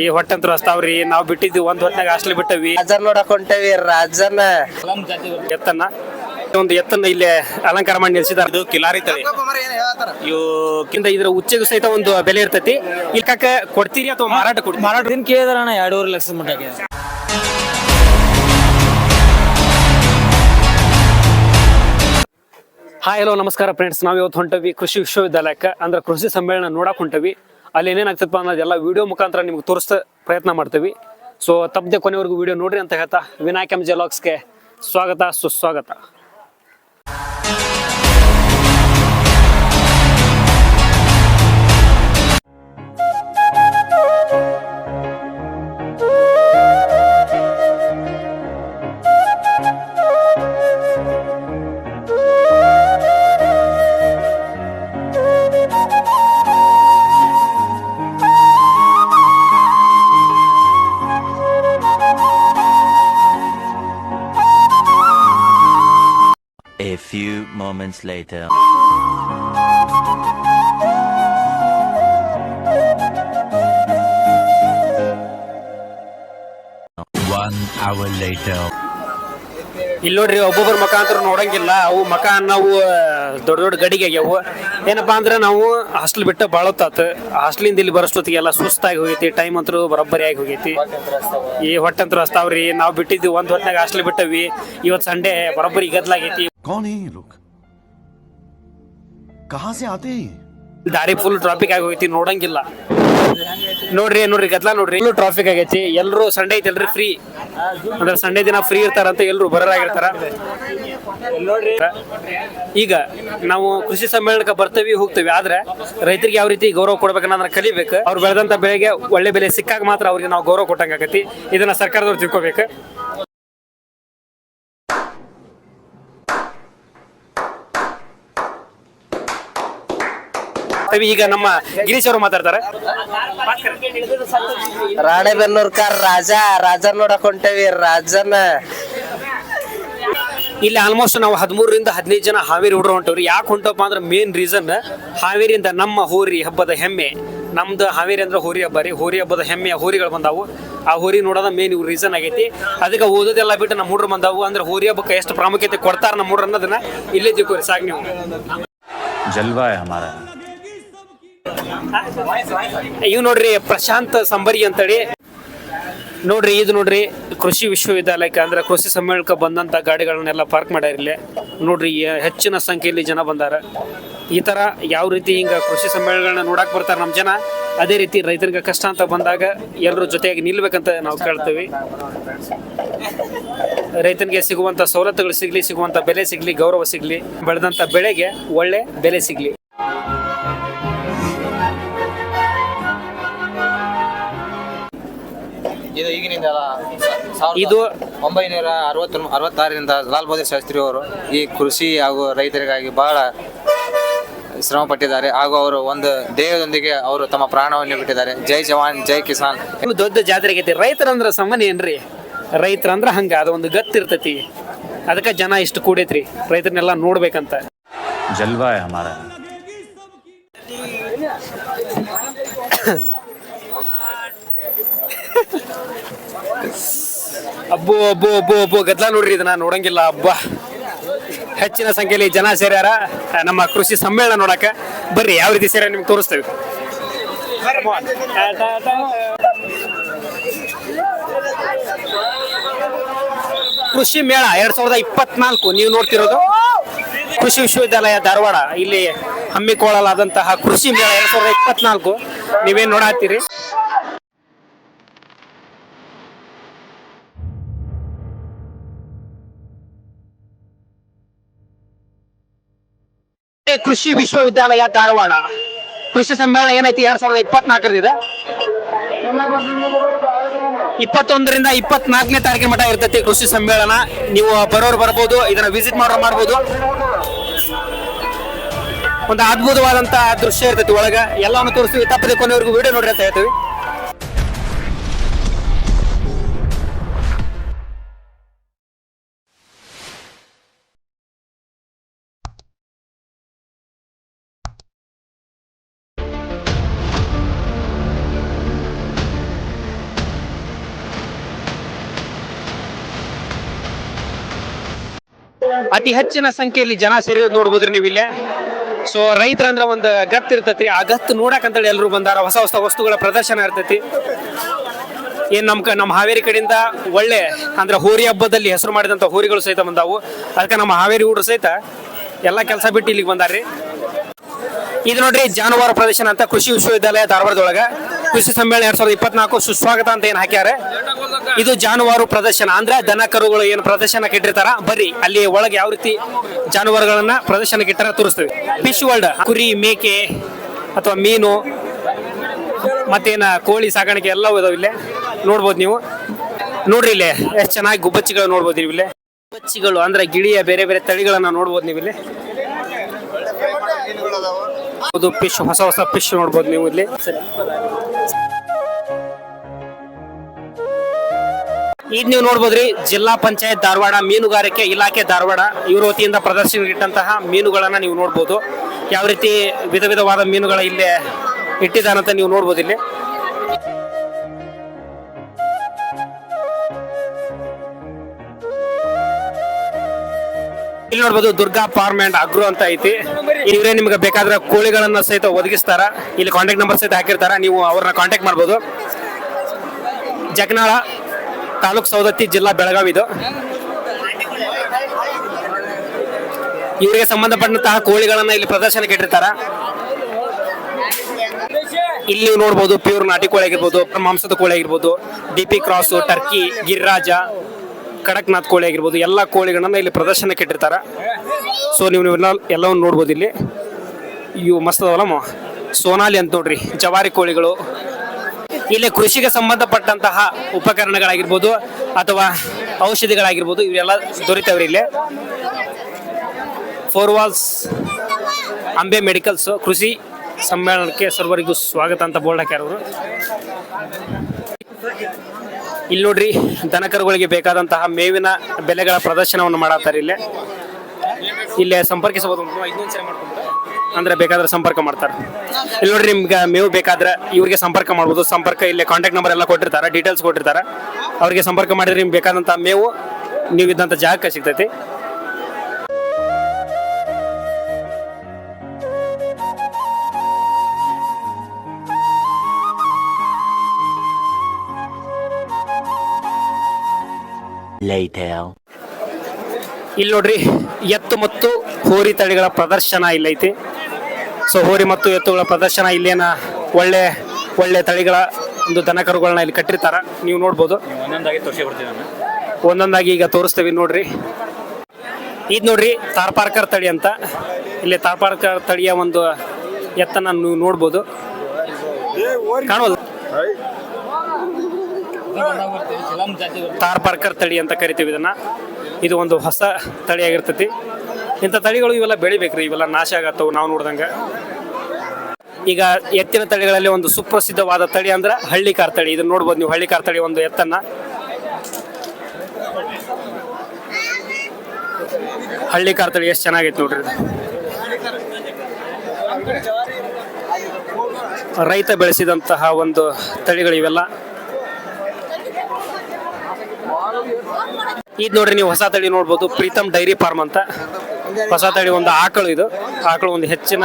ಈ ಹೊಟ್ಟೆ ಹಸ್ತಾವ್ರಿ ನಾವ್ ಬಿಟ್ಟಿದ್ವಿ ಒಂದ್ ಹೊತ್ನಾಗ ಹಾಸ್ಟೆಲ್ ಬಿಟ್ಟವಿ. ರಾಜನ್ ನೋಡಕ್ ಹೊಂಟೇವಿ ರಾಜನ. ಎತ್ತನ್ನ. ಒಂದು ಎತ್ತನ್ನ ಇಲ್ಲಿ ಅಲಂಕಾರ ಮಾಡಿ ನಿಲ್ಸಿದಾರ. ಅದು ಕಿಲಾರಿ ತಳಿ. ಇವು ಕಿಂತ ಇದ್ರ ಉಚ್ಚೆಗೂ ಸಹಿತ ಒಂದು ಬೆಲೆ ಇರ್ತೈತಿ. ಇಲ್ಲಿ ಕಾಕ ಕೊಡ್ತೀರಿ ಅಥವಾ ಮಾರಾಟ ಕೊಡ್ತೀರಿ? ಮಾರಾಟ ದಿನ ಕೇಳಿದ್ರ ಅಣ್ಣ ಎರಡೂವರೆ ಲಕ್ಷ ಮಟ್ಟ ಹಾಯ್ ಹಲೋ ನಮಸ್ಕಾರ ಫ್ರೆಂಡ್ಸ್ ನಾವು ಇವತ್ತು ಹೊಂಟವಿ ಕೃಷಿ ವಿಶ್ವವಿದ್ಯಾಲಯಕ್ಕೆ. ಅಂದ್ರೆ ಕೃಷಿ ಸಮ್ಮೇಳನ ನೋಡಕ್ ಹೊಂಟವಿ. ಅಲ್ಲಿ ಏನೇನಾಗ್ತದಪ್ಪ ಅನ್ನೋದೆಲ್ಲ ವಿಡಿಯೋ ಮುಖಾಂತರ ನಿಮ್ಗೆ ತೋರಿಸ್ತ ಪ್ರಯತ್ನ ಮಾಡ್ತೀವಿ. ಸೊ ತಪ್ಪದೆ ಕೊನೆವರೆಗೂ ವಿಡಿಯೋ ನೋಡ್ರಿ ಅಂತ ಹೇಳ್ತಾ ವಿನಾಯಕ್ ಜೆಲಾಕ್ಸ್ಗೆ ಸ್ವಾಗತ, ಸುಸ್ವಾಗತ. ಇಲ್ಲಿ ನೋಡ್ರಿ ಒಬ್ಬೊಬ್ಬರ ಮಕ ಅಂತ ನೋಡಂಗಿಲ್ಲ. ಅವು ಮಕ ನಾವು ದೊಡ್ಡ ದೊಡ್ಡ ಗಡಿಗೆ ಆಗ್ಯಾವು. ಏನಪ್ಪಾ ಅಂದ್ರೆ ನಾವು ಹಾಸ್ಟೆಲ್ ಬಿಟ್ಟು ಭಾಳ ಹಾಸ್ಟೆಲ್ ಹಾಸ್ಟೆಲಿಂದ ಇಲ್ಲಿ ಬರೋಷ್ಟೊತ್ತಿಗೆಲ್ಲ ಸುಸ್ತಾಗಿ ಹೋಗೈತಿ ಟೈಮ್ ಅಂತ ಬರೋಬ್ಬರಿ ಆಗಿ ಹೋಗೈತಿ. ಈ ಹೊಟ್ಟೆ ಅಂತ ಹಸ್ತಾವ್ರಿ ನಾವು ಬಿಟ್ಟಿದ್ವಿ ಒಂದು ಹೊಟ್ಟೆಗೆ ಹಾಸ್ಟೆಲ್ ಬಿಟ್ಟವಿ. ಇವತ್ತು ಸಂಡೇ ಬರೋಬ್ಬರಿ ಗದ್ಲಾಗೈತಿ ದಾರಿ ಫುಲ್ ಟ್ರಾಫಿಕ್ ಆಗಿ ಹೋಗೈತಿ ನೋಡಂಗಿಲ್ಲ. ನೋಡ್ರಿ ನೋಡ್ರಿ ಗದ್ಲಾ ನೋಡ್ರಿ. ಟ್ರಾಫಿಕ್ ಆಗೈತಿ. ಎಲ್ಲರೂ ಸಂಡೇ ಐತಿ ಫ್ರೀ ಅಂದ್ರೆ ಸಂಡೇ ದಿನ ಫ್ರೀ ಇರ್ತಾರಂತ ಎಲ್ಲರೂ ಬರೋರಾಗಿರ್ತಾರ ಈಗ ನಾವು ಕೃಷಿ ಸಮ್ಮೇಳನಕ್ಕೆ ಬರ್ತೇವಿ, ಹೋಗ್ತೇವೆ. ಆದ್ರೆ ರೈತರಿಗೆ ಯಾವ ರೀತಿ ಗೌರವ ಕೊಡ್ಬೇಕನ್ನೋದನ್ನ ಕಲಿಬೇಕು. ಅವ್ರು ಬೆಳೆದಂತ ಬೆಳೆಗೆ ಒಳ್ಳೆ ಬೆಲೆ ಸಿಕ್ಕಾಗ ಮಾತ್ರ ಅವ್ರಿಗೆ ನಾವು ಗೌರವ ಕೊಟ್ಟಂಗ ಆಗತಿ ಇದನ್ನ ಸರ್ಕಾರದವ್ರು ತಿಳ್ಕೊಬೇಕು. ಈಗ ನಮ್ಮ ಗಿರೀಶ್ ಅವರು ಮಾತಾಡ್ತಾರೆ. ರಾಣೆಬೆನ್ನೂರ್ ಕಾರ್ ರಾಜ ರಾಜ ನೋಡಕ್ ಹೊಂಟೇವಿ ರಾಜನ. ಇಲ್ಲಿ ಆಲ್ಮೋಸ್ಟ್ ನಾವು ಹದಿಮೂರರಿಂದ ಹದಿನೈದು ಜನ ಹಾವೇರಿ ಹುಡುಗರು ಹೊಂಟವ್ರಿ. ಯಾಕೆ ಹೊಂಟಪ್ಪ ಅಂದ್ರೆ ಮೇನ್ ರೀಸನ್ ಹಾವೇರಿಯಿಂದ ನಮ್ಮ ಹೋರಿ ಹಬ್ಬದ ಹೆಮ್ಮೆ. ನಮ್ದು ಹಾವೇರಿ ಅಂದ್ರೆ ಹೋರಿ ಹಬ್ಬ ರೀ. ಹೋರಿ ಹಬ್ಬದ ಹೆಮ್ಮೆಯ ಹೋರಿಗಳು ಬಂದಾವು. ಆ ಹೋರಿ ನೋಡೋದ ಮೇನ್ ಇವ್ ರೀಸನ್ ಆಗೈತಿ. ಅದಕ್ಕೆ ಓದೋದೆಲ್ಲ ಬಿಟ್ಟು ನಮ್ಮ ಹುಡ್ರು ಬಂದಾವು. ಅಂದ್ರೆ ಹೋರಿ ಹಬ್ಬಕ್ಕೆ ಎಷ್ಟು ಪ್ರಾಮುಖ್ಯತೆ ಕೊಡ್ತಾರೆ ನಮ್ಮ ಹುಡುಗರು ಅನ್ನೋದನ್ನ ಇಲ್ಲೇ ತಿಳ್ಕೋರಿ. ಸಾಗ್ ನೀವು. ಜಲ್ವಾ ಇವ್ ನೋಡ್ರಿ ಪ್ರಶಾಂತ್ ಸಂಬರಿ ಅಂತೇಳಿ. ನೋಡ್ರಿ ಇದು ನೋಡ್ರಿ ಕೃಷಿ ವಿಶ್ವವಿದ್ಯಾಲಯಕ್ಕೆ ಅಂದ್ರೆ ಕೃಷಿ ಸಮ್ಮೇಳನಕ್ಕೆ ಬಂದಂತ ಗಾಡಿಗಳನ್ನೆಲ್ಲ ಪಾರ್ಕ್ ಇಲ್ಲಿ. ನೋಡ್ರಿ ಹೆಚ್ಚಿನ ಸಂಖ್ಯೆಯಲ್ಲಿ ಜನ ಬಂದಾರ. ಈ ತರ ಯಾವ ರೀತಿ ಹಿಂಗ ಕೃಷಿ ಸಮ್ಮೇಳನಗಳನ್ನ ನೋಡಕ್ಕೆ ಬರ್ತಾರ ನಮ್ಮ ಜನ, ಅದೇ ರೀತಿ ರೈತರಿಗೆ ಕಷ್ಟ ಅಂತ ಬಂದಾಗ ಎಲ್ಲರೂ ಜೊತೆಯಾಗಿ ನಿಲ್ಬೇಕಂತ ನಾವು ಕೇಳ್ತೀವಿ. ರೈತನಿಗೆ ಸಿಗುವಂತ ಸವಲತ್ತುಗಳು ಸಿಗ್ಲಿ, ಸಿಗುವಂತ ಬೆಲೆ ಸಿಗ್ಲಿ, ಗೌರವ ಸಿಗ್ಲಿ, ಬೆಳೆದಂತ ಬೆಳೆಗೆ ಒಳ್ಳೆ ಬೆಲೆ ಸಿಗ್ಲಿ. ಇದು ಒಂಬೈನೂರ ಅರವತ್ತ ಅರವತ್ತಾರರಿಂದ ಲಾಲ್ ಬಹದ್ದೂರ್ ಶಾಸ್ತ್ರಿ ಅವರು ಈ ಕೃಷಿ ಹಾಗೂ ರೈತರಿಗಾಗಿ ಬಹಳ ಶ್ರಮ ಪಟ್ಟಿದ್ದಾರೆ ಹಾಗೂ ಅವರು ಒಂದು ದೇಹದೊಂದಿಗೆ ಅವರು ತಮ್ಮ ಪ್ರಾಣವನ್ನು ಬಿಟ್ಟಿದ್ದಾರೆ. ಜೈ ಜವಾನ್ ಜೈ ಕಿಸಾನ್. ದೊಡ್ಡ ಜಾತ್ರೆಗೆ ಐತಿ ರೈತರಂದ್ರ ಸಂಬಂಧ ಏನ್ರಿ? ರೈತರಂದ್ರ ಹಂಗ ಅದೊಂದು ಗತ್ತಿರ್ತತಿ. ಅದಕ್ಕೆ ಜನ ಇಷ್ಟು ಕೂಡೈತ್ರಿ. ರೈತರನ್ನೆಲ್ಲ ನೋಡ್ಬೇಕಂತ. ಜಲ್ವಾ ಹಮಾರ. ಅಬ್ಬು ಅಬ್ಬು, ಅಬ್ಬೋ, ಅಬ್ಬು, ಗದ್ಲ ನೋಡ್ರಿ ಇದನ್ನ, ನೋಡಂಗಿಲ್ಲ, ಅಬ್ಬ. ಹೆಚ್ಚಿನ ಸಂಖ್ಯೆಯಲ್ಲಿ ಜನ ಸೇರ್ಯಾರ. ನಮ್ಮ ಕೃಷಿ ಸಮ್ಮೇಳನ ನೋಡಕ. ಬರ್ರಿ, ಯಾವ ರೀತಿ ಸೇರ್ಯಾರ ನಿಮ್ಗೆ ತೋರಿಸ್ತೇವೆ. ಕೃಷಿ ಮೇಳ ಎರಡ್ ಸಾವಿರದ ಇಪ್ಪತ್ನಾಲ್ಕು, ನೀವು ನೋಡ್ತಿರೋದು? ಕೃಷಿ ವಿಶ್ವವಿದ್ಯಾಲಯ ಧಾರವಾಡ, ಇಲ್ಲಿ ಹಮ್ಮಿಕೊಳ್ಳಲಾದಂತಹ ಕೃಷಿ ಮೇಳ ಎರಡ್ ಸಾವಿರದ ಇಪ್ಪತ್ನಾಲ್ಕು. ನೀವೇನ್ ನೋಡತ್ತೀರಿ? ಕೃಷಿ ವಿಶ್ವವಿದ್ಯಾಲಯ ಧಾರವಾಡ. ಕೃಷಿ ಸಮ್ಮೇಳನ ಏನೈತಿ? ಎರಡ್ ಸಾವಿರದ ಇಪ್ಪತ್ನಾಲ್ಕರದಿದೆ. ಇಪ್ಪತ್ತೊಂದರಿಂದ ಇಪ್ಪತ್ನಾಲ್ಕನೇ ತಾರೀಕಿನ ಮಟ್ಟ ಇರ್ತೈತಿ ಕೃಷಿ ಸಮ್ಮೇಳನ. ನೀವು ಬರೋರು ಬರ್ಬೋದು, ಇದನ್ನ ವಿಸಿಟ್ ಮಾಡೋರು ಮಾಡ್ಬೋದು. ಒಂದು ಅದ್ಭುತವಾದಂತಹ ದೃಶ್ಯ ಇರ್ತೈತಿ ಒಳಗ. ಎಲ್ಲವನ್ನು ತೋರಿಸ್ತೀವಿ. ತಪ್ಪದೆ ಕೊನೆವರೆಗೂ ವಿಡಿಯೋ ನೋಡ್ರಿ ಅಂತ ಹೇಳ್ತೀವಿ. ಅತಿ ಹೆಚ್ಚಿನ ಸಂಖ್ಯೆಯಲ್ಲಿ ಜನ ಸೇರಿರೋದು ನೋಡ್ಬೋದ್ರಿ ನೀವು ಇಲ್ಲೇ? ಸೊ ರೈತರಂದ್ರ ಒಂದು ಗತ್ ಇರ್ತೈತಿ ಆ ಗತ್ತು ನೋಡಕಂತೇಳಿ ಎಲ್ಲರೂ ಬಂದಾರ. ಹೊಸ ಹೊಸ ವಸ್ತುಗಳ ಪ್ರದರ್ಶನ ಇರ್ತೈತಿ. ಏನ್ ನಮ್ ನಮ್ಮ ಹಾವೇರಿ ಕಡೆಯಿಂದ ಒಳ್ಳೆ, ಅಂದ್ರೆ ಹೋರಿ ಹಬ್ಬದಲ್ಲಿ ಹೆಸರು ಮಾಡಿದಂತ ಹೋರಿಗಳು ಸಹಿತ ಬಂದಾವು. ಅದಕ್ಕೆ ನಮ್ಮ ಹಾವೇರಿ ಹುಡುಗರು ಸಹಿತ ಎಲ್ಲ ಕೆಲಸ ಬಿಟ್ಟು ಇಲ್ಲಿಗೆ ಬಂದಾರ್ರಿ. ಇದು ನೋಡ್ರಿ ಜಾನುವಾರು ಪ್ರದರ್ಶನ ಅಂತ ಕೃಷಿ ವಿಶ್ವವಿದ್ಯಾಲಯ ಧಾರವಾಡದೊಳಗ. ಕೃಷಿ ಸಮ್ಮೇಳನ ಎರಡ್ ಸಾವಿರದ ಇಪ್ಪತ್ನಾಲ್ಕು ಸುಸ್ವಾಗತ ಅಂತ ಏನ್ ಹಾಕ್ಯಾರ. ಇದು ಜಾನುವಾರು ಪ್ರದರ್ಶನ. ಅಂದ್ರೆ ದನ ಕರುಗಳು ಏನು ಪ್ರದರ್ಶನಕ್ಕೆ ಇಟ್ಟಿರ್ತಾರ? ಬರ್ರಿ, ಅಲ್ಲಿ ಒಳಗೆ ಯಾವ ರೀತಿ ಜಾನುವಾರುಗಳನ್ನ ಪ್ರದರ್ಶನಕ್ಕೆ ಇಟ್ಟಾರ ತೋರಿಸ್ತೀವಿ. ಫಿಶ್ ವರ್ಲ್ಡ್ ಕುರಿ, ಮೇಕೆ, ಅಥವಾ ಮೀನು, ಮತ್ತೇನ ಕೋಳಿ ಸಾಕಾಣಿಕೆ ಎಲ್ಲವೂ ಇದಾವೆ ಇಲ್ಲೇ. ನೋಡ್ಬೋದು ನೀವು. ನೋಡ್ರಿ ಇಲ್ಲೇ, ಎಷ್ಟು ಚೆನ್ನಾಗಿ ಗುಬ್ಬಚ್ಚಿಗಳು ನೋಡ್ಬೋದು ನೀವು ಇಲ್ಲೇ. ಗುಬ್ಬಚ್ಚಿಗಳು ಅಂದ್ರೆ ಗಿಳಿಯ ಬೇರೆ ಬೇರೆ ತಳಿಗಳನ್ನ ನೋಡ್ಬೋದು ನೀವು ಇಲ್ಲಿ. ಫಿಶ್ ಹೊಸ ಹೊಸ ಫಿಶ್ ನೋಡ್ಬೋದು ನೀವು ಇಲ್ಲಿ. ಈಗ ನೀವು ನೋಡ್ಬೋದ್ರಿ, ಜಿಲ್ಲಾ ಪಂಚಾಯತ್ ಧಾರವಾಡ ಮೀನುಗಾರಿಕೆ ಇಲಾಖೆ ಧಾರವಾಡ ಇವರ ವತಿಯಿಂದ ಇಟ್ಟಂತಹ ಮೀನುಗಳನ್ನ ನೀವು ನೋಡ್ಬೋದು. ಯಾವ ರೀತಿ ವಿಧ ವಿಧವಾದ ಮೀನುಗಳ ಇಲ್ಲೇ ಇಟ್ಟಿದ್ದಾನಂತ ನೀವು ನೋಡ್ಬೋದು ಇಲ್ಲಿ. ಇಲ್ಲಿ ನೋಡ್ಬೋದು ದುರ್ಗಾ ಫಾರ್ಮ್ ಅಂಡ್ ಅಗ್ರೋ ಅಂತ ಐತಿ. ಇವರೇ ನಿಮ್ಗೆ ಬೇಕಾದ್ರೆ ಕೋಳಿಗಳನ್ನ ಸಹಿತ ಒದಗಿಸ್ತಾರ. ಇಲ್ಲಿ ಕಾಂಟ್ಯಾಕ್ಟ್ ನಂಬರ್ ಸಹಿತ ಹಾಕಿರ್ತಾರ. ನೀವು ಅವ್ರನ್ನ ಕಾಂಟ್ಯಾಕ್ಟ್ ಮಾಡ್ಬೋದು. ಜಗನಾಳ ತಾಲೂಕ್ ಸವದತ್ತಿ ಜಿಲ್ಲಾ ಬೆಳಗಾವಿ ಇದು. ಇವರಿಗೆ ಸಂಬಂಧಪಟ್ಟಂತಹ ಕೋಳಿಗಳನ್ನ ಇಲ್ಲಿ ಪ್ರದರ್ಶನಕ್ಕೆ ಇಟ್ಟಿರ್ತಾರ. ಇಲ್ಲಿ ನೀವು ನೋಡ್ಬೋದು ಪ್ಯೂರ್ ನಾಟಿ ಕೋಳಿ ಆಗಿರ್ಬೋದು, ಮಾಂಸದ ಕೋಳಿ ಆಗಿರ್ಬೋದು DP cross turkey Giriraja, Kadaknath ಕೋಳಿ ಆಗಿರ್ಬೋದು, ಎಲ್ಲ ಕೋಳಿಗಳನ್ನ ಇಲ್ಲಿ ಪ್ರದರ್ಶನಕ್ಕೆ ಇಟ್ಟಿರ್ತಾರ. ಸೊ ನೀವು ನೀವೆಲ್ಲ ಎಲ್ಲವನ್ನು ನೋಡ್ಬೋದು ಇಲ್ಲಿ. ಇವು ಮಸ್ತ್ ಅದಾವಲ್ಲ ಮ? ಸೋನಾಲಿ ಅಂತ ನೋಡ್ರಿ, ಜವಾರಿ ಕೋಳಿಗಳು ಇಲ್ಲಿ ಕೃಷಿಗೆ ಸಂಬಂಧಪಟ್ಟಂತಹ ಉಪಕರಣಗಳಾಗಿರ್ಬೋದು ಅಥವಾ ಔಷಧಿಗಳಾಗಿರ್ಬೋದು ಇವೆಲ್ಲ ದೊರೀತಾವ್ರಿ ಇಲ್ಲಿ. ಫೋರ್ ವಾಲ್ಸ್ ಅಂಬೆ ಮೆಡಿಕಲ್ಸ್ ಕೃಷಿ ಸಮ್ಮೇಳನಕ್ಕೆ ಸರ್ವರಿಗೂ ಸ್ವಾಗತ ಅಂತ ಬೋರ್ಡ್ ಹಾಕ್ಯಾರ ಅವರು. ಇಲ್ಲಿ ನೋಡ್ರಿ, ದನಕರುಗಳಿಗೆ ಬೇಕಾದಂತಹ ಮೇವಿನ ಬೆಲೆಗಳ ಪ್ರದರ್ಶನವನ್ನು ಮಾಡತ್ತಾರೆ ಇಲ್ಲೇ. ಇಲ್ಲೇ ಸಂಪರ್ಕಿಸಬಹುದು. ಮಾಡ್ಕೊಂಡ್ರೆ ಅಂದ್ರೆ ಬೇಕಾದ್ರೆ ಸಂಪರ್ಕ ಮಾಡ್ತಾರೆ. ಇಲ್ಲಿ ನೋಡ್ರಿ ನಿಮ್ಗೆ ಮೇವು ಬೇಕಾದ್ರೆ ಇವ್ರಿಗೆ ಸಂಪರ್ಕ ಮಾಡ್ಬೋದು. ಸಂಪರ್ಕ ಇಲ್ಲೇ ಕಾಂಟ್ಯಾಕ್ಟ್ ನಂಬರ್ ಎಲ್ಲ ಕೊಟ್ಟಿರ್ತಾರೆ ಡೀಟೇಲ್ಸ್ ಕೊಟ್ಟಿರ್ತಾರೆ. ಅವ್ರಿಗೆ ಸಂಪರ್ಕ ಮಾಡಿದ್ರೆ ನಿಮ್ಗೆ ಬೇಕಾದಂಥ ಮೇವು ನೀವು ಇದ್ದಂತ ಜಾಗಕ್ಕೆ ಸಿಗ್ತೈತಿ. ಇಲ್ಲಿ ನೋಡ್ರಿ ಎತ್ತು ಮತ್ತು ಹೋರಿ ತಳಿಗಳ ಪ್ರದರ್ಶನ ಇಲ್ಲೈತಿ. ಸೊ ಹೋರಿ ಮತ್ತು ಎತ್ತುಗಳ ಪ್ರದರ್ಶನ ಇಲ್ಲೇನ ಒಳ್ಳೆ ಒಳ್ಳೆ ತಳಿಗಳ ಒಂದು ದನಕರುಗಳನ್ನ ಇಲ್ಲಿ ಕಟ್ಟಿರ್ತಾರ. ನೀವು ನೋಡ್ಬೋದು. ಒಂದೊಂದಾಗಿ ತೋರಿಸಿ ಬರ್ತೀವಿ ಒಂದೊಂದಾಗಿ ಈಗ ತೋರಿಸ್ತೇವೆ ನೋಡ್ರಿ. ಇದು ನೋಡ್ರಿ ತಾರ್ಪಾರ್ಕರ್ ತಳಿ ಅಂತ. ಇಲ್ಲಿ ತಾರ್ಪಾರ್ಕರ್ ತಳಿಯ ಒಂದು ಎತ್ತನ್ನ ನೀವು ನೋಡ್ಬೋದು. ಕಾಣೋದು ತಾರ್ಪಾರ್ಕರ್ ತಳಿ ಅಂತ ಕರಿತೀವಿ ಇದನ್ನ. ಇದು ಒಂದು ಹೊಸ ತಳಿಯಾಗಿರ್ತೈತಿ. ಇಂಥ ತಳಿಗಳು ಇವೆಲ್ಲ ಬೆಳಿಬೇಕ್ರಿ, ಇವೆಲ್ಲ ನಾಶ ಆಗತ್ತವು ನಾವು ನೋಡ್ದಂಗೆ. ಈಗ ಎತ್ತಿನ ತಳಿಗಳಲ್ಲಿ ಒಂದು ಸುಪ್ರಸಿದ್ಧವಾದ ತಳಿ ಅಂದ್ರೆ ಹಳ್ಳಿಕಾರ್ ತಳಿ. ಇದನ್ನ ನೋಡ್ಬೋದು ನೀವು, ಹಳ್ಳಿಕಾರ್ ತಳಿ ಒಂದು ಎತ್ತನ್ನ. ಹಳ್ಳಿ ಕಾರ್ ತಳಿ ಎಷ್ಟು ಚೆನ್ನಾಗೈತೆ ನೋಡ್ರಿ. ರೈತ ಬೆಳೆಸಿದಂತಹ ಒಂದು ತಳಿಗಳಿವೆಲ್ಲ ಇದು ನೋಡ್ರಿ ನೀವು ಹೊಸ ತಳಿ ನೋಡ್ಬೋದು, ಪ್ರೀತಮ್ ಡೈರಿ ಫಾರ್ಮ್ ಅಂತ. ಹೊಸ ತಳಿ ಒಂದು ಆಕಳು ಇದು. ಆಕಳು ಒಂದು ಹೆಚ್ಚಿನ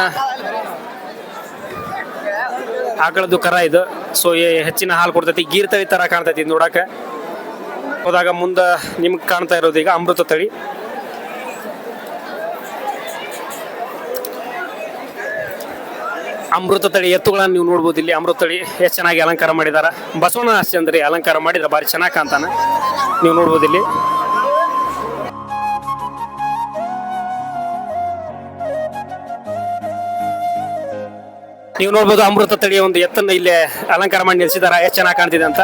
ಆಕಳದ್ದು ಕರ ಇದು. ಸೊ ಹೆಚ್ಚಿನ ಹಾಲು ಕೊಡ್ತೈತಿ. ಗೀರ್ ತಳಿ ತರ ಕಾಣ್ತೈತಿ ನೋಡಾಕ ಹೋದಾಗ ಮುಂದ ನಿಮ್ಗೆ ಕಾಣ್ತಾ ಇರೋದು ಈಗ ಅಮೃತ ತಳಿ. ಅಮೃತ ತಳಿ ಎತ್ತುಗಳನ್ನು ನೀವು ನೋಡ್ಬೋದು ಇಲ್ಲಿ. ಅಮೃತ ತಳಿ ಎಷ್ಟು ಚೆನ್ನಾಗಿ ಅಲಂಕಾರ ಮಾಡಿದಾರ. ಬಸವಣ್ಣ ಅಷ್ಟೇ ಅಂದ್ರೆ ಅಲಂಕಾರ ಮಾಡಿದ್ರೆ ಭಾರಿ ಚೆನ್ನಾಗಿ ಕಾಣ್ತಾನೆ. ನೀವು ನೋಡ್ಬೋದು ಇಲ್ಲಿ. ನೀವು ನೋಡ್ಬೋದು ಅಮೃತ ತಳಿಯ ಒಂದು ಎತ್ತನ್ನ ಇಲ್ಲಿ ಅಲಂಕಾರ ಮಾಡಿ ನಿಲ್ಸಿದಾರ ಎಷ್ಟು ಚೆನ್ನಾಗಿ ಕಾಣ್ತಿದೆ ಅಂತ.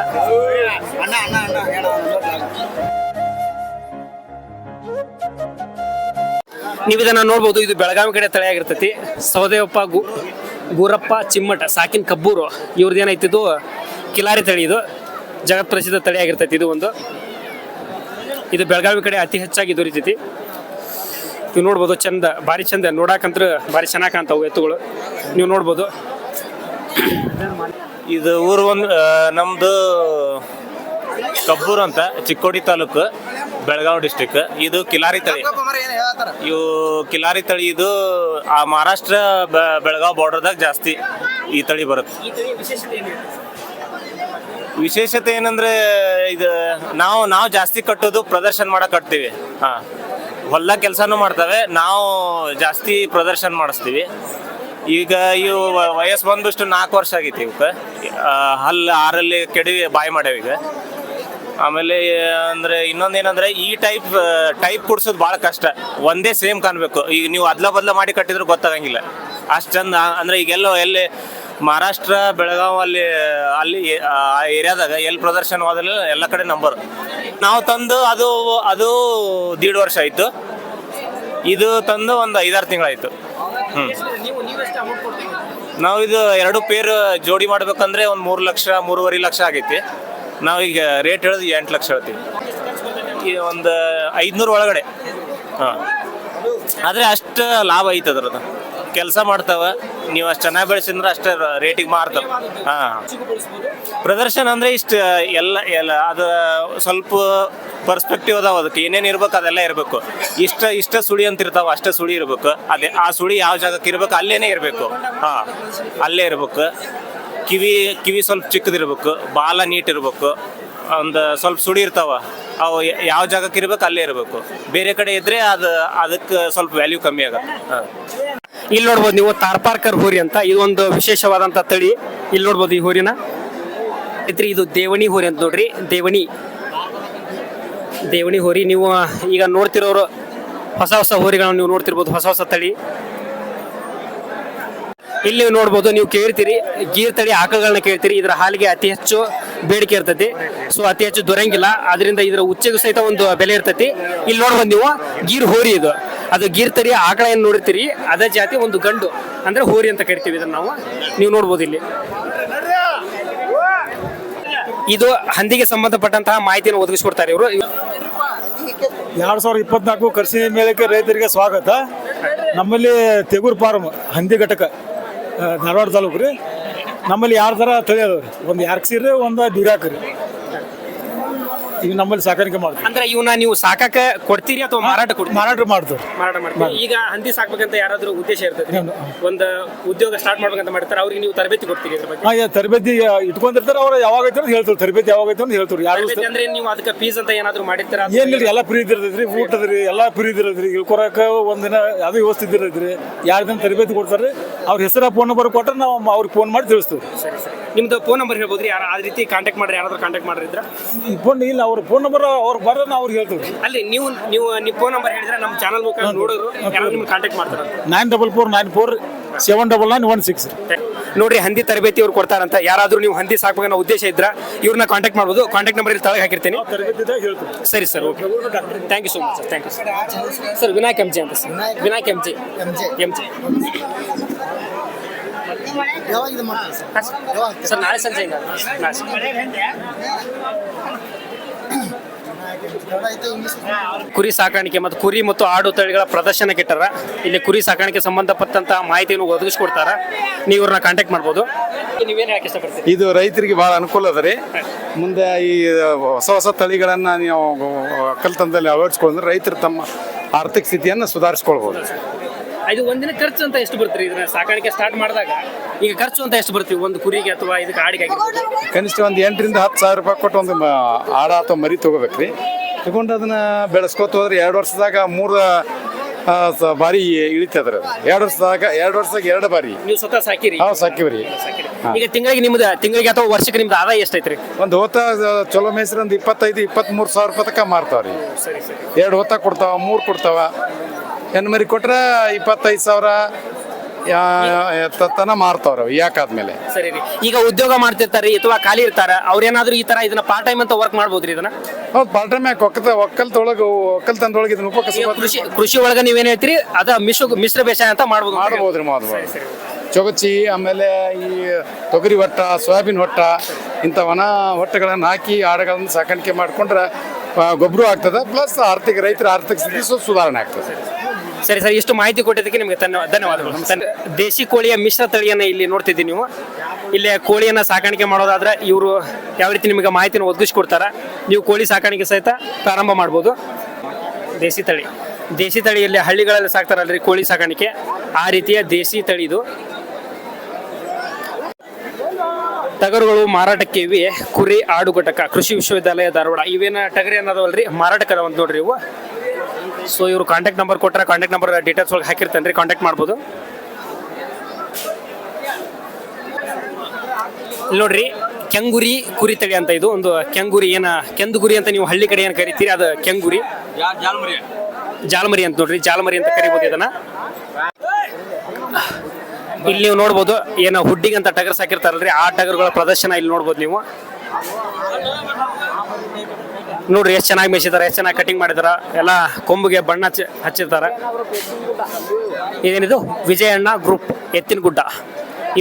ನೀವು ಇದನ್ನ ನೋಡ್ಬೋದು, ಇದು ಬೆಳಗಾವಿ ಕಡೆ ತಳಿ ಆಗಿರ್ತೈತಿ. ಸೌದೇವಪ್ಪ ಗು, ಗೂರಪ್ಪ ಚಿಮ್ಮಟ, ಸಾಕಿನ ಕಬ್ಬೂರು ಇವ್ರದ್ದು ಏನೈತಿದು ಕಿಲಾರಿ ತಳಿ ಇದು. ಜಗತ್ ಪ್ರಸಿದ್ಧ ತಳಿ ಆಗಿರ್ತೈತಿ ಇದು ಒಂದು. ಇದು ಬೆಳಗಾವಿ ಕಡೆ ಅತಿ ಹೆಚ್ಚಾಗಿ ದೊರೀತೈತಿ. ನೀವು ನೋಡ್ಬೋದು ಚಂದ ಭಾರಿ ಚಂದ ನೋಡಾಕಂತ್ರ ಭಾರಿ ಚೆನ್ನಾಗಿ ಕಾಣ್ತಾವು ಎತ್ತುಗಳು. ನೀವು ನೋಡ್ಬೋದು. ಇದು ಊರು ಒಂದು ನಮ್ಮದು ನಮ್ದು ಕಬ್ಬೂರು ಅಂತ ಚಿಕ್ಕೋಡಿ ತಾಲೂಕು ಬೆಳಗಾವಿ ಡಿಸ್ಟಿಕ್ ಇದು ಕಿಲಾರಿ ತಳಿ. ಇವು ಕಿಲಾರಿ ತಳಿ ಇದು ಆ ಮಹಾರಾಷ್ಟ್ರ ಬೆ- ಬೆಳಗಾವಿ ಬಾರ್ಡರ್ದಾಗ ಜಾಸ್ತಿ ಈ ತಳಿ ಬರುತ್ತೆ. ವಿಶೇಷತೆ ಏನಂದ್ರೆ ಇದು ನಾವು ನಾವು ಜಾಸ್ತಿ ಕಟ್ಟೋದು ಪ್ರದರ್ಶನ ಮಾಡಕ್ ಕಟ್ತೀವಿ. ಹಾ. ಹೊಲ್ದಾಗ ಕೆಲಸನೂ ಮಾಡ್ತವೆ. ನಾವು ಜಾಸ್ತಿ ಪ್ರದರ್ಶನ ಮಾಡಿಸ್ತೀವಿ. ಈಗ ಇವು ವಯಸ್ಸು ಬಂದಷ್ಟು ನಾಲ್ಕು ವರ್ಷ ಆಗೈತಿ ಇವಕ್ಕೆ. ಹಲ್ಲು ಆರಲ್ಲಿ ಕೆಡವಿ ಬಾಯಿ ಮಾಡ್ಯಾವ ಈಗ. ಆಮೇಲೆ ಅಂದ್ರೆ ಇನ್ನೊಂದೇನಂದ್ರೆ ಈ ಟೈಪ್ ಟೈಪ್ ಕುಡ್ಸೋದು ಬಹಳ ಕಷ್ಟ. ಒಂದೇ ಸೇಮ್ ಕಾಣಬೇಕು. ಈಗ ನೀವು ಅದ್ಲ ಬದ್ಲ ಮಾಡಿ ಕಟ್ಟಿದ್ರು ಗೊತ್ತಾಗಂಗಿಲ್ಲ. ಅಷ್ಟು ಚಂದ, ಅಂದ್ರೆ ಈಗೆಲ್ಲೋ ಎಲ್ಲಿ ಮಹಾರಾಷ್ಟ್ರ, ಬೆಳಗಾವ್ ಅಲ್ಲಿ ಅಲ್ಲಿ ಆ ಏರಿಯಾದಾಗ ಎಲ್ಲಿ ಪ್ರದರ್ಶನ ಹೋದಲ್ಲ ಎಲ್ಲ ಕಡೆ ನಂಬರ್ ನಾವು ತಂದು ಅದು ಅದು ದೀಡ್ ವರ್ಷ ಆಯ್ತು. ಇದು ತಂದು ಒಂದು ಐದಾರು ತಿಂಗಳಾಯ್ತು. ಹ್ಮ್. ನಾವು ಇದು ಎರಡು ಪೇರ್ ಜೋಡಿ ಮಾಡ್ಬೇಕಂದ್ರೆ ಒಂದು ಮೂರು ಲಕ್ಷ, ಮೂರುವರೆ ಲಕ್ಷ ಆಗೈತಿ. ನಾವೀಗ ರೇಟ್ ಹೇಳೋದು ಎಂಟು ಲಕ್ಷ ಹೇಳ್ತೀವಿ. ಈ ಒಂದು ಐದುನೂರು ಒಳಗಡೆ. ಹಾಂ. ಆದರೆ ಅಷ್ಟು ಲಾಭ ಐತೆ ಅದ್ರದ್ದು. ಕೆಲಸ ಮಾಡ್ತಾವ. ನೀವು ಅಷ್ಟು ಚೆನ್ನಾಗಿ ಬೆಳೆಸಿದ್ರೆ ಅಷ್ಟು ರೇಟಿಗೆ ಮಾರ್ತಾವ. ಹಾಂ. ಪ್ರದರ್ಶನ ಅಂದರೆ ಇಷ್ಟು ಎಲ್ಲ ಎಲ್ಲ ಅದು ಸ್ವಲ್ಪ ಪರ್ಸ್ಪೆಕ್ಟಿವ್ ಅದಾವ ಅದಕ್ಕೆ. ಏನೇನು ಇರ್ಬೇಕು ಅದೆಲ್ಲ ಇರಬೇಕು. ಇಷ್ಟ ಇಷ್ಟ ಸುಳಿ ಅಂತ ಇರ್ತಾವ ಅಷ್ಟೇ ಸುಳಿ ಇರಬೇಕು. ಅದೇ ಆ ಸುಳಿ ಯಾವ ಜಾಗಕ್ಕೆ ಇರ್ಬೇಕು ಅಲ್ಲೇನೆ ಇರಬೇಕು. ಹಾಂ. ಅಲ್ಲೇ ಇರ್ಬೇಕು. ಕಿವಿ ಕಿವಿ ಸ್ವಲ್ಪ ಚಿಕ್ಕದಿರ್ಬೇಕು, ಬಾಲ ನೀಟ್ ಇರ್ಬೇಕು ಒಂದು ಸ್ವಲ್ಪ ಸುಡಿ ಇರ್ತಾವ, ಅವು ಯಾವ ಜಾಗಕ್ಕೆ ಇರ್ಬೇಕು ಅಲ್ಲೇ ಇರಬೇಕು. ಬೇರೆ ಕಡೆ ಇದ್ರೆ ಅದು, ಅದಕ್ಕೆ ಸ್ವಲ್ಪ ವ್ಯಾಲ್ಯೂ ಕಮ್ಮಿ ಆಗುತ್ತೆ. ಇಲ್ಲಿ ನೋಡ್ಬೋದು ನೀವು ತಾರ್ಪಾರ್ಕರ್ ಹೋರಿ ಅಂತ ಇದೊಂದು ಒಂದು ವಿಶೇಷವಾದಂಥ ತಳಿ. ಇಲ್ಲಿ ನೋಡ್ಬೋದು ಈ ಹೋರಿನ. ಐತ್ರಿ ಇದು ದೇವಣಿ ಹೋರಿ ಅಂತ ನೋಡ್ರಿ. ದೇವಣಿ. ದೇವಣಿ ಹೋರಿ, ನೀವು ಈಗ ನೋಡ್ತಿರೋರು ಹೊಸ ಹೊಸ ಹೋರಿಗಳನ್ನು ನೀವು ನೋಡ್ತಿರ್ಬೋದು, ಹೊಸ ಹೊಸ ತಳಿ. ಇಲ್ಲಿ ನೋಡ್ಬೋದು ನೀವು ಕೇಳ್ತೀರಿ ಗೀರ್ ತಳಿ ಆಕಳಗಳನ್ನ ಕೇಳ್ತೀರಿ, ಇದರ ಹಾಲಿಗೆ ಅತಿ ಹೆಚ್ಚು ಬೇಡಿಕೆ ಇರ್ತೈತಿ. ಸೊ ಅತಿ ಹೆಚ್ಚು ದೊರೆಯಂಗಿಲ್ಲ ಅದರಿಂದ ಇದರ ಉಚ್ಚೆಗೂ ಸಹಿತ ಒಂದು ಬೆಲೆ ಇರ್ತೈತಿ. ಇಲ್ಲಿ ನೋಡ್ಬೋದು ನೀವು, ಗೀರ್ ಹೋರಿ ಇದು. ಅದು ಗೀರ್ ತಳಿ ಆಕಳ ಏನು ನೋಡಿರ್ತೀರಿ, ಅದೇ ಜಾತಿ ಒಂದು ಗಂಡು. ಅಂದ್ರೆ ಹೋರಿ ಅಂತ ಕರಿತೀವಿ ಇದನ್ನ ನಾವು. ನೀವು ನೋಡ್ಬೋದು ಇಲ್ಲಿ. ಇದು ಹಂದಿಗೆ ಸಂಬಂಧಪಟ್ಟಂತಹ ಮಾಹಿತಿಯನ್ನು ಒದಗಿಸ್ಕೊಡ್ತಾರೆ ಇವರು. ಎರಡ್ ಸಾವಿರದ ಇಪ್ಪತ್ನಾಲ್ಕು ಕೃಷಿ ಮೇಳಕ್ಕೆ ರೈತರಿಗೆ ಸ್ವಾಗತ. ನಮ್ಮಲ್ಲಿ ತೆಗೂರು ಫಾರ್ಮ್ ಹಂದಿ ಘಟಕ. ಧಾರವಾಡ ತಾಲೂಕು ರೀ. ನಮ್ಮಲ್ಲಿ ಯಾರ ಥರ ತಳಿ ಅದಾವ ಒಂದು ಯಾರ್ಕ್ಸಿ ರೀ ಒಂದು ಡ್ಯೂರಾಕ್ ರೀ. ಈಗ ನಮ್ಮಲ್ಲಿ ಸಾಕಾಣಿಕೆ ಮಾಡ್ತೀವಿ. ಅಂದ್ರೆ ಇವನ್ನ ನೀವು ಸಾಕಾಕ ಕೊಡ್ತೀರಿ ಅಥವಾ ಮಾರಾಟ ಕೊಡ್ತೀರಿ? ಮಾರಾಟ ಮಾಡ್ತೀವಿ. ಮಾರಾಟ ಮಾಡ್ತೀವಿ ಈಗ ಹಂದಿ ಸಾಕ್ಬೇಕಂತ ಯಾರಾದ್ರೂ ಉದ್ದೇಶ ಇರ್ತದೆ? ಒಂದು ಉದ್ಯೋಗ ಸ್ಟಾರ್ಟ್ ಮಾಡ್ಬೇಕಂತ ಮಾಡ್ತಾರೆ ಅವ್ರಿಗೆ ನೀವು ತರಬೇತಿ ಕೊಡ್ತೀರಿ ಇದ್ರ ಬಗ್ಗೆ? ಹಾಂ ತರಬೇತಿ ಇಟ್ಕೊಂಡಿರ್ತಾರೆ ಅವ್ರು ಯಾವಾಗ ಐತೆ ಅಂತ ಹೇಳ್ತಾರೆ ತರಬೇತಿ ಯಾವಾಗ ಐತೆ ಅಂತ ಹೇಳ್ತಾರೆ. ಯಾರು ತರಬೇತಿ ಅಂದ್ರೆ ನೀವು ಅದಕ್ಕೆ ಫೀಸ್ ಅಂತ ಏನಾದ್ರು ಮಾಡಿರ್ತೀರಾ? ಏನಿಲ್ಲ ಎಲ್ಲ ಫ್ರೀ ಇದ್ದಿರ್ತೈತಿ ಊಟದ್ರಿ ಊಟದ ರೀ ಎಲ್ಲ ಫ್ರೀ ಇದ್ದಿರತ್ತೆ ರೀ ಇಳ್ಕೊರಕ ಒಂದಿನ ಯಾವುದೇ ವ್ಯವಸ್ಥೆ ಇದ್ದಿರತ್ತೆ ಯಾರ್ದನ್ನ ದಿನ ತರಬೇತಿ ಕೊಡ್ತಾರೆ ಅವ್ರ ಹೆಸರ ಫೋನ್ ನಂಬರ್ ಕೊಟ್ಟರೆ ನಾವು ಅವ್ರಿಗೆ ಫೋನ್ ಮಾಡಿ ತಿಳಿಸ್ತೀವಿ. ಸರಿ ಸರಿ. ನಿಮ್ದು ಫೋನ್ ನಂಬರ್ ಹೇಳ್ಬೋದ್ರಿ? ಯಾರು ಆ ರೀತಿ ಕಾಂಟ್ಯಾಕ್ಟ್ ಮಾಡ್ರಿ ಯಾರಾದ್ರೂ ಕಾಂಟ್ಯಾಕ್ಟ್ ಮಾಡಿದ್ರ ಈ ಫೋನ್ ಇಲ್ಲ ಅವ್ರ ಫೋನ್ ನಂಬರ್ ಅವ್ರು ಬರೋದು ನಾವು ಅವ್ರಿಗೆ ಹೇಳ್ತೀವಿ. ಅಲ್ಲಿ ನೀವು ನೀವು ನಿಮ್ಮ ಫೋನ್ ನಂಬರ್ ಹೇಳಿದ್ರೆ ನಮ್ಮ ಚಾನಲ್ ಮುಖ ನೋಡೋರು ಯಾರು ನಿಮ್ಗೆ ಕಾಂಟ್ಯಾಕ್ಟ್ ಮಾಡ್ತಾರೆ nine double four nine four seven double nine one six ನೋಡ್ರಿ ಹಂದಿ ತರಬೇತಿ ಅವ್ರು ಕೊಡ್ತಾರಂತ. ಯಾರಾದ್ರೂ ನೀವು ಹಂದಿ ಸಾಕ್ಬೇಕನ್ನೋ ಉದ್ದೇಶ ಇದ್ರ ಇವ್ರನ್ನ ಕಾಂಟ್ಯಾಕ್ಟ್ ಮಾಡ್ಬೋದು. ಕಾಂಟ್ಯಾಕ್ಟ್ ನಂಬರ್ ಇಲ್ಲಿ ತಳಗೆ ಹಾಕಿರ್ತೀನಿ. ಸರಿ sir okay thank you so much sir thank you sir sir Vinayak M G ಅಂತ sir Vinayak M G M G sir? ನಾಳೆ ಸರ್ ನಾಳೆ ಸಂಜೆ. ಕುರಿ ಸಾಕಾಣಿಕೆ ಮತ್ತು ಕುರಿ ಮತ್ತು ಆಡು ತಳಿಗಳ ಪ್ರದರ್ಶನಕ್ಕೆ ಇಟ್ಟಾರ. ಇಲ್ಲಿ ಕುರಿ ಸಾಕಾಣಿಕೆ ಸಂಬಂಧಪಟ್ಟಂತ ಮಾಹಿತಿಯನ್ನು ಒದಗಿಸ್ಕೊಡ್ತಾರ. ನೀವು ಇವ್ರನ್ನ ಕಾಂಟ್ಯಾಕ್ಟ್ ಮಾಡ್ಬೋದು. ನೀವೇನು ಯಾಕೆ ಇಷ್ಟಪಡ್ತೀರಿ? ಇದು ರೈತರಿಗೆ ಭಾಳ ಅನುಕೂಲ ಅದ ರೀ. ಮುಂದೆ ಈ ಹೊಸ ಹೊಸ ತಳಿಗಳನ್ನು ನೀವು ಕಲ್ತನದಲ್ಲಿ ಅಳವಡಿಸ್ಕೊಂಡ್ರೆ ರೈತರು ತಮ್ಮ ಆರ್ಥಿಕ ಸ್ಥಿತಿಯನ್ನು ಸುಧಾರಿಸ್ಕೊಳ್ಬೋದು. ಇದು ಒಂದಿನ ಖರ್ಚು ಅಂತ ಎಷ್ಟು ಬರ್ತೀರಿ ಇದನ್ನ ಸಾಕಾಣಿಕೆ ಸ್ಟಾರ್ಟ್ ಮಾಡಿದಾಗ? ಈಗ ಖರ್ಚು ಅಂತ ಎಷ್ಟು ಬರ್ತೀವಿ? ಒಂದು ಕುರಿಗೆ ಅಥವಾ ಇದಕ್ಕೆ ಆಡಿಗೆ ಆಗಿರ್ಬೋದು? ಕನಿಷ್ಠ ಒಂದು ಎಂಟರಿಂದ ಹತ್ತು ಸಾವಿರ ರೂಪಾಯಿ ಕೊಟ್ಟು ಒಂದು ಮ- ಆಡ ಅಥವಾ ಮರಿ ತಗೋಬೇಕು ರೀ ತಗೊಂಡು ಅದನ್ನು ಬೆಳೆಸ್ಕೊತ ಹೋದ್ರೆ ಎರಡು ವರ್ಷದಾಗ ಮೂರು ಆ, ಸ- ಬಾರಿ ಇಳಿತದ ರೀ ಅದು. ಎರಡು ವರ್ಷದಾಗ ಎರಡು ವರ್ಷದಾಗ ಎರಡು ಬಾರಿ. ನೀವು ಸ್ವತಃ ಸಾಕಿರಿ. ಹಾವು ಸಾಕಿವ್ರಿ. ಈಗ ತಿಂಗಳಿಗೆ ನಿಮ್ದು ತಿಂಗಳಿಗೆ ಅಥವಾ ವರ್ಷಕ್ಕೆ ನಿಮ್ದು ಆದಾಯ ಎಷ್ಟೈತ್ರಿ? ಒಂದು ಹೊತ್ತ ಚಲೋ ಮೇಸ್ರಿ ಒಂದು ಇಪ್ಪತ್ತೈದು ಇಪ್ಪತ್ತ್ಮೂರು ಸಾವಿರ ರೂಪಾಯಿ ತನಕ ಮಾರ್ತಾವ್ರಿ. ಸರಿ ಸರಿ. ಎರಡು ಹೊತ್ತ ಕೊಡ್ತಾವ ಮೂರು ಕೊಡ್ತಾವ. ಹೆಣ್ಣು ಮರಿ ಕೊಟ್ರೆ ಇಪ್ಪತ್ತೈದು ಸಾವಿರ ತನ ಮಾರ್ತಾವ್ರ ಯಾಕಾದ್ಮೇಲೆ? ಸರಿ ರೀ. ಈಗ ಉದ್ಯೋಗ ಮಾಡ್ತಿರ್ತಾರೆ ಅಥವಾ ಖಾಲಿ ಇರ್ತಾರ ಅವ್ರೇನಾದ್ರೂ ಈ ತರ ಇದನ್ನ ಪಾರ್ಟ್ ಟೈಮ್ ಅಂತ ವರ್ಕ್ ಮಾಡ್ಬೋದ್ರಿ ಇದನ್ನ? ಹೌದು ಪಾರ್ಟ್ ಟೈಮ್ ಯಾಕೆ ಒಕ್ಕಲ್ತ ಒಕ್ಕಲ್ತೊಳಗೆ ಒಕ್ಕಲ್ತನದೊಳಗೆ ಇದನ್ನ ಉಪಕಸ ಕೃಷಿ ಕೃಷಿ ಒಳಗ ನೀವೇನ್ ಹೇಳ್ತೀರಿ ಅದ ಮಿಶ್ರ ಮಿಶ್ರ ಬೇಸಾಯ ಅಂತ ಮಾಡ್ಬೋದು ಮಾಡ್ಬೋದ್ರಿ ಮಾಡ್ಬೋದು. ಚೊಗಚಿ ಆಮೇಲೆ ಈ ತೊಗರಿ ಹೊಟ್ಟ ಸೋಯಾಬೀನ್ ಹೊಟ್ಟ ಇಂಥವನ ಹೊಟ್ಟೆಗಳನ್ನು ಹಾಕಿ ಆಡುಗಳನ್ನು ಸಾಕಾಣಿಕೆ ಮಾಡಿಕೊಂಡ್ರೆ ಗೊಬ್ಬರ ಆಗ್ತದೆ ಪ್ಲಸ್ ಆರ್ಥಿಕ ರೈತರ ಆರ್ಥಿಕ ಸ್ಥಿತಿ ಸ್ವಲ್ಪ ಸುಧಾರಣೆ ಆಗ್ತದೆ. ಸರಿ ಸರಿ, ಇಷ್ಟು ಮಾಹಿತಿ ಕೊಟ್ಟಿದ್ದಕ್ಕೆ ನಿಮಗೆ ಧನ್ಯ- ಧನ್ಯವಾದಗಳು. ದೇಶಿ ಕೋಳಿಯ ಮಿಶ್ರ ತಳಿಯನ್ನ ಇಲ್ಲಿ ನೋಡ್ತಿದ್ದೀವಿ ನೀವು. ಇಲ್ಲಿ ಕೋಳಿಯನ್ನ ಸಾಕಾಣಿಕೆ ಮಾಡೋದಾದ್ರೆ ಇವರು ಯಾವ ರೀತಿ ನಿಮಗೆ ಮಾಹಿತಿನ ಒದಗಿಸ್ಕೊಡ್ತಾರ ನೀವು ಕೋಳಿ ಸಾಕಾಣಿಕೆ ಸಹಿತ ಪ್ರಾರಂಭ ಮಾಡ್ಬೋದು. ದೇಸಿ ತಳಿ. ದೇಸಿ ತಳಿಯಲ್ಲಿ ಹಳ್ಳಿಗಳಲ್ಲಿ ಸಾಕ್ತಾರಲ್ರಿ ಕೋಳಿ ಸಾಕಾಣಿಕೆ. ಆ ರೀತಿಯ ದೇಸಿ ತಳಿ ಇದು. ಟಗರುಗಳು ಮಾರಾಟಕ್ಕೆ ಇವೆ ಕುರಿ ಆಡು ಘಟಕ ಕೃಷಿ ವಿಶ್ವವಿದ್ಯಾಲಯ ಧಾರವಾಡ, ಇವೇನ ಟಗರಿ ಅನ್ನೋದವಲ್ರಿ? ಮಾರಾಟಕ್ಕೆ ಒಂದು ನೋಡ್ರಿ ಇವು. ಸೊ ಇವರು ಕಾಂಟ್ಯಾಕ್ಟ್ ನಂಬರ್ ಕೊಟ್ಟರೆ ಕಾಂಟ್ಯಾಕ್ಟ್ ನಂಬರ್ ಡೀಟೇಲ್ಸ್ ಒಳಗೆ ಹಾಕಿರ್ತೇನೆ ರೀ ಕಾಂಟ್ಯಾಕ್ಟ್ ಮಾಡ್ಬೋದು. ಇಲ್ಲಿ ನೋಡ್ರಿ ಕೆಂಗುರಿ ಕುರಿ ತಳಿ ಅಂತ ಇದು ಒಂದು ಕೆಂಗುರಿ ಏನ ಕೆಂದುಗುರಿ ಅಂತ ನೀವು ಹಳ್ಳಿ ಕಡೆ ಏನು ಕರಿತೀರಿ? ಅದು ಕೆಂಗುರಿ. ಜಾಲಮರಿ. ಅಂತ ನೋಡ್ರಿ ಜಾಲಮರಿ ಅಂತ ಕರಿಬೋದು ಇದನ್ನ. ಇಲ್ಲಿ ನೀವು ನೋಡ್ಬೋದು ಏನೋ ಹುಡ್ಡಿಗೆ ಅಂತ ಟಗರ್ಸ್ ಹಾಕಿರ್ತಾರಲ್ರಿ ಆ ಟಗರ್ಗಳ ಪ್ರದರ್ಶನ ಇಲ್ಲಿ ನೋಡ್ಬೋದು ನೀವು. ನೋಡ್ರಿ ಎಷ್ಟು ಚೆನ್ನಾಗಿ ಮೇಯಿಸಿದಾರೆ ಎಷ್ಟು ಚೆನ್ನಾಗಿ ಕಟಿಂಗ್ ಮಾಡಿದಾರ ಎಲ್ಲ ಕೊಂಬಿಗೆ ಬಣ್ಣ ಹಚ್ಚಿ ಹಚ್ಚಿರ್ತಾರೆ. ಇದೇನಿದು? ವಿಜಯಣ್ಣ ಗ್ರೂಪ್ ಎತ್ತಿನ ಗುಡ್ಡ.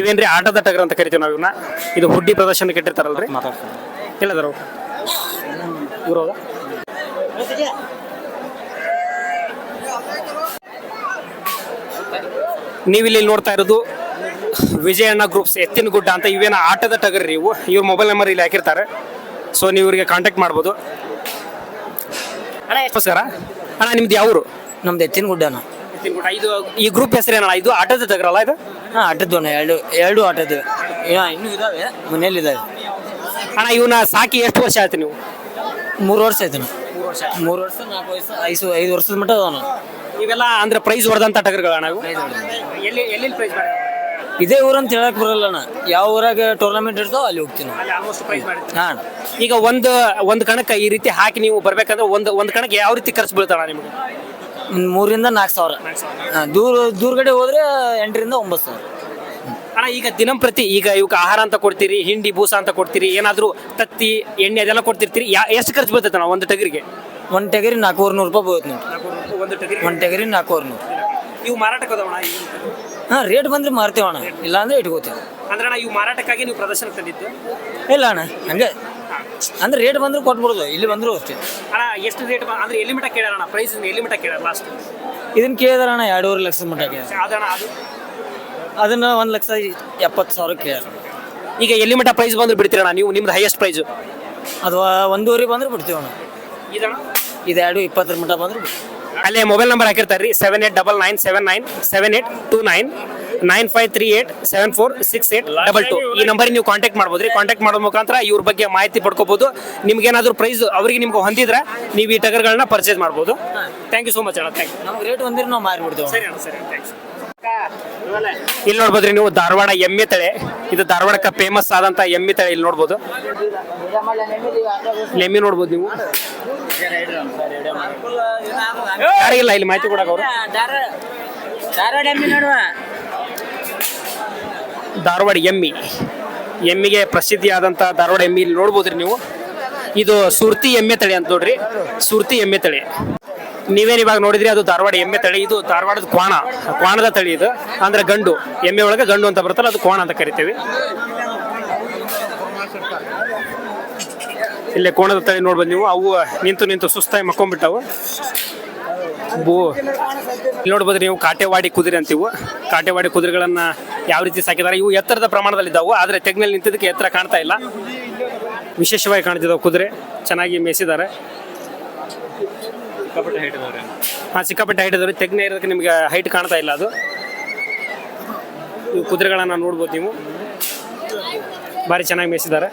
ಇವೇನ್ರಿ ಆಟದ ಟಗರ್ ಅಂತ ಕರಿತೀವಿ ನಾವು ಇವನ್ನ ಇದು ಹುಡ್ಡಿ ಪ್ರದರ್ಶನಕ್ಕೆ ಕೆಟ್ಟಿರ್ತಾರಲ್ರಿ ಹೌದಾ? ನೀವಿಲ್ಲಿ ನೋಡ್ತಾ ಇರೋದು ವಿಜಯಣ್ಣ ಗ್ರೂಪ್ಸ್ ಎತ್ತಿನ ಗುಡ್ಡ ಅಂತ ಇವೇನ ಆಟದ ಟಗರ್ ರೀ ಇವು? ಇವ್ರ ಮೊಬೈಲ್ ನಂಬರ್ ಇಲ್ಲಿ ಹಾಕಿರ್ತಾರೆ. ಸೊ ನೀವು ಇವರಿಗೆ ಕಾಂಟ್ಯಾಕ್ಟ್ ಮಾಡ್ಬೋದು. ಅಣ್ಣ ನಮಸ್ಕಾರ. ಅಣ್ಣ ನಿಮ್ದು ಯಾವರು? ನಮ್ದು ಎತ್ತಿನ ಗುಡ್ಡನ ಇದು ಈ ಗ್ರೂಪ್ ಹೆಸರೇನಲ್ಲ ಇದು ಆಟದ ಟಗರಲ್ಲ ಇದು? ಹಾಂ ಆಟದ್ದು ಅಣ್ಣ ಎರಡು ಎರಡು ಆಟದ್ದು. ಇನ್ನೂ ಇದಾವೆ ಮನೇಲಿ ಇದಾವೆ. ಅಣ್ಣ ಇವನ್ನ ಸಾಕಿ ಎಷ್ಟು ವರ್ಷ ಆಯ್ತು ನೀವು? ಮೂರು ವರ್ಷ ಆಯ್ತು ಅಣ್ಣ. ಮೂರು ವರ್ಷ ನಾಲ್ಕು ವರ್ಷ ಐದು ಐದು ವರ್ಷದ ಮಟ್ಟ ಅದಾವ ಅಣ್ಣ. ಇವೆಲ್ಲ ಅಂದ್ರೆ ಪ್ರೈಸ್ ಹೊಡೆದಂತ ಟಗರ್ಗಳಣ್ಣ ಇವು ಎಲ್ಲಿ ಎಲ್ಲಿ ಪ್ರೈಸ್ ಇದೇ ಊರಂತ ಅಂತ ಹೇಳಕ್ ಬರಲ್ಲ ಅಣ್ಣ. ಯಾವ ಊರಾಗ ಟೂರ್ನಮೆಂಟ್ ಇರ್ತೋ ಅಲ್ಲಿ ಹೋಗ್ತೀನಿ. ಹಾ ಈಗ ಒಂದು ಒಂದು ಕಣಕ್ಕೆ ಈ ರೀತಿ ಹಾಕಿ ನೀವು ಬರ್ಬೇಕಂದ್ರೆ ಒಂದು ಒಂದು ಕಣಕ್ಕೆ ಯಾವ ರೀತಿ ಖರ್ಚು ಬೀಳ್ತಾಣ ನಿಮಗೆ? ಮೂರಿಂದ ನಾಲ್ಕು ಸಾವಿರ. ಹಾಂ ದೂರ ದೂರ್ಗಡೆ ಹೋದ್ರೆ ಎಂಟರಿಂದ ಒಂಬತ್ತು ಸಾವಿರ. ಅಣ್ಣ ಈಗ ದಿನಂಪ್ರತಿ ಈಗ ಇವಕ್ಕೆ ಆಹಾರ ಅಂತ ಕೊಡ್ತೀರಿ ಹಿಂಡಿ ಬೂಸ ಅಂತ ಕೊಡ್ತೀರಿ ಏನಾದರೂ ತತ್ತಿ ಎಣ್ಣೆ ಅದೆಲ್ಲ ಕೊಡ್ತಿರ್ತೀರಿ ಯಾ ಎಷ್ಟು ಖರ್ಚು ಬೀಳ್ತೈತೆ ಅಣ್ಣ ಒಂದು ಟಗರಿಗೆ? ಒಂದು ಟಗರಿ ನಾಲ್ಕೂವರೆ ನೂರು ರೂಪಾಯಿ ಬೀಳುತ್ತೆ ನೋಡಿ ಒಂದು ಟಗರಿ ಒಂದು ಟಗರಿ ನಾಲ್ಕೂವರೆ ನೂರು ಇವು ಮಾರಾಟಕ್ಕೆ ಅದಾವಣ ಹಾಂ ರೇಟ್ ಬಂದ್ರೆ ಮಾರ್ತೀವಿ ಅಣ್ಣ. ಇಲ್ಲಾಂದ್ರೆ ಇಟ್ಕೋತೀವಿ. ಅಂದ್ರೆ ಅಣ್ಣ ಇವು ಮಾರಾಟಕ್ಕಾಗಿ ನೀವು ಪ್ರದರ್ಶನಕ್ಕೆ ತಂದಿದ್ದು? ಇಲ್ಲ ಅಣ್ಣ ಹಂಗೆ. ಅಂದ್ರೆ ರೇಟ್ ಬಂದ್ರೆ ಕೊಟ್ಬಿಡುದು ಇಲ್ಲಿ ಬಂದ್ರು ಅಷ್ಟೇ. ಅಣ್ಣ ಎಷ್ಟು ರೇಟ್ ಅಂದ್ರೆ ಎಲ್ಲಿ ಮಟ್ಟ ಕೇಳೋಣ ಪ್ರೈಸ್ ಎಲ್ಲಿ ಮಟ್ಟ ಕೇಳ ಲಾಸ್ಟ್ ಇದನ್ನ ಕೇಳಿದಾರ ಅಣ್ಣ ಎರಡೂವರೆ ಲಕ್ಷ ಮಟ್ಟ ಕೇಳಿದಾರೆ ಅದಣ್ಣ ಅದು. ಅದನ್ನ ಒಂದು ಲಕ್ಷ ಎಪ್ಪತ್ತು ಸಾವಿರ ಕೇಳ ಈಗ ಎಲ್ಲಿ ಮಟ್ಟ ಪ್ರೈಸ್ ಬಂದ್ರೆ ಬಿಡ್ತೀರಣ್ಣ ನೀವು ನಿಮ್ದು ಹೈಯೆಸ್ಟ್ ಪ್ರೈಸ್ ಅಥವಾ ಒಂದೂವರೆ ಬಂದ್ರೆ ಬಿಡ್ತೀವಿ ಅಣ್ಣ. ಇದಣ್ಣ? ಇದು ಎರಡು ಇಪ್ಪತ್ತರ ಮಟ್ಟ ಬಂದ್ರೆ ಬಿಡ್ತೀವಿ. ಅಲ್ಲೇ ಮೊಬೈಲ್ ನಂಬರ್ ಹಾಕಿರ್ತಾರೆ ರೀ seven eight double nine seven nine seven eight two nine nine five three eight seven four six eight double two ಈ ನಂಬರ್ ನೀವು ಕಾಂಟ್ಯಾಕ್ಟ್ ಮಾಡ್ಬೋದು ರೀ ಕಾಂಟ್ಯಾಕ್ಟ್ ಮಾಡೋ ಮುಖಾಂತರ ಇವ್ರ ಬಗ್ಗೆ ಮಾಹಿತಿ ಪಡ್ಕೋಬಹುದು. ನಿಮ್ಗೆ ಏನಾದರೂ ಪ್ರೈಸ್ ಅವರಿಗೆ ನಿಮ್ಗೆ ಹೊಂದಿದ್ರೆ ನೀವು ಈ ಟಗರ್ಗಳನ್ನ ಪರ್ಚೇಸ್ ಮಾಡ್ಬೋದು. ಥ್ಯಾಂಕ್ ಯು ಸೋ ಮಚ್ ಅಣ್ಣ. ಥ್ಯಾಂಕ್ ಯು ನಮ್ಗೆ ರೇಟ್ ಒಂದಿರ ನಾವು ಮಾರಿಬಿಡ್ತೀವಿ ಸರಿ ಅಣ್ಣ ಸರಿ ಥ್ಯಾಂಕ್ಸ್ ಇಲ್ಲಿ ನೋಡ್ಬೋದ್ರಿ ನೀವು ಧಾರವಾಡ ಎಮ್ಮೆ ತಳೆ. ಇದು ಧಾರವಾಡಕ್ಕೆ ಫೇಮಸ್ ಆದಂತ ಎಮ್ಮೆ ತಳೆ ಇಲ್ಲಿ ನೋಡ್ಬೋದು. ಎಮ್ಮೆ ನೋಡ್ಬೋದು ನೀವು. ಯಾರಿಗಿಲ್ಲ ಇಲ್ಲಿ ಮಾಹಿತಿ ಕೊಡಕ್ಕೆ ಅವರು. ಧಾರವಾಡ ಎಮ್ಮಿ ಎಮ್ಮಿಗೆ ಪ್ರಸಿದ್ಧಿಯಾದಂಥ ಧಾರವಾಡ ಎಮ್ಮಿ ಇಲ್ಲಿ ನೋಡ್ಬೋದ್ರಿ ನೀವು. ಇದು ಸುರ್ತಿ ಎಮ್ಮೆ ತಳಿ ಅಂತ ನೋಡ್ರಿ. ಸುರ್ತಿ ಎಮ್ಮೆ ತಳಿ. ನೀವೇನು ಇವಾಗ ನೋಡಿದ್ರಿ ಅದು ಧಾರವಾಡ ಎಮ್ಮೆ ತಳಿ. ಇದು ಧಾರವಾಡದ ಕ್ವಾಣ. ಕ್ವಾಣದ ತಳಿ ಇದು. ಅಂದ್ರೆ ಗಂಡು. ಎಮ್ಮೆ ಒಳಗೆ ಗಂಡು ಅಂತ ಬರುತ್ತಲ್ಲ ಅದು ಕ್ವಾಣ ಅಂತ ಕರಿತೀವಿ. ಇಲ್ಲೇ ಕೋಣದ ತಳಿ ನೋಡ್ಬೋದು ನೀವು. ಅವು ನಿಂತು ನಿಂತು ಸುಸ್ತಾಗಿ ಮಕ್ಕೊಂಡ್ಬಿಟ್ಟವು. ಬೂ ಇಲ್ಲಿ ನೋಡ್ಬೋದು ನೀವು ಕಾಟೆವಾಡಿ ಕುದುರೆ ಅಂತೀವು. ಕಾಟೆವಾಡಿ ಕುದುರೆಗಳನ್ನ ಯಾವ ರೀತಿ ಸಾಕಿದ್ದಾರೆ? ಇವು ಎತ್ತರದ ಪ್ರಮಾಣದಲ್ಲಿ ಇದ್ದಾವೆ ಆದರೆ ತೆಗ್ನಲ್ಲಿ ನಿಂತಿದ್ದಕ್ಕೆ ಎತ್ತರ ಕಾಣ್ತಾ ಇಲ್ಲ. ವಿಶೇಷವಾಗಿ ಕಾಣ್ತಿದ್ದಾವೆ ಕುದುರೆ. ಚೆನ್ನಾಗಿ ಮೇಯಿಸಿದ್ದಾರೆ. ಹಾಂ ಸಿಕ್ಕಾಪಟ್ಟೆ ಹೈಟ್ ಇದಾವೆ ತೆಗ್ನೆ ಇರೋದಕ್ಕೆ ನಿಮಗೆ ಹೈಟ್ ಕಾಣ್ತಾ ಇಲ್ಲ ಅದು. ಇವು ಕುದುರೆಗಳನ್ನು ನೋಡ್ಬೋದು ನೀವು. ಭಾರಿ ಚೆನ್ನಾಗಿ ಮೇಯಿಸಿದ್ದಾರೆ.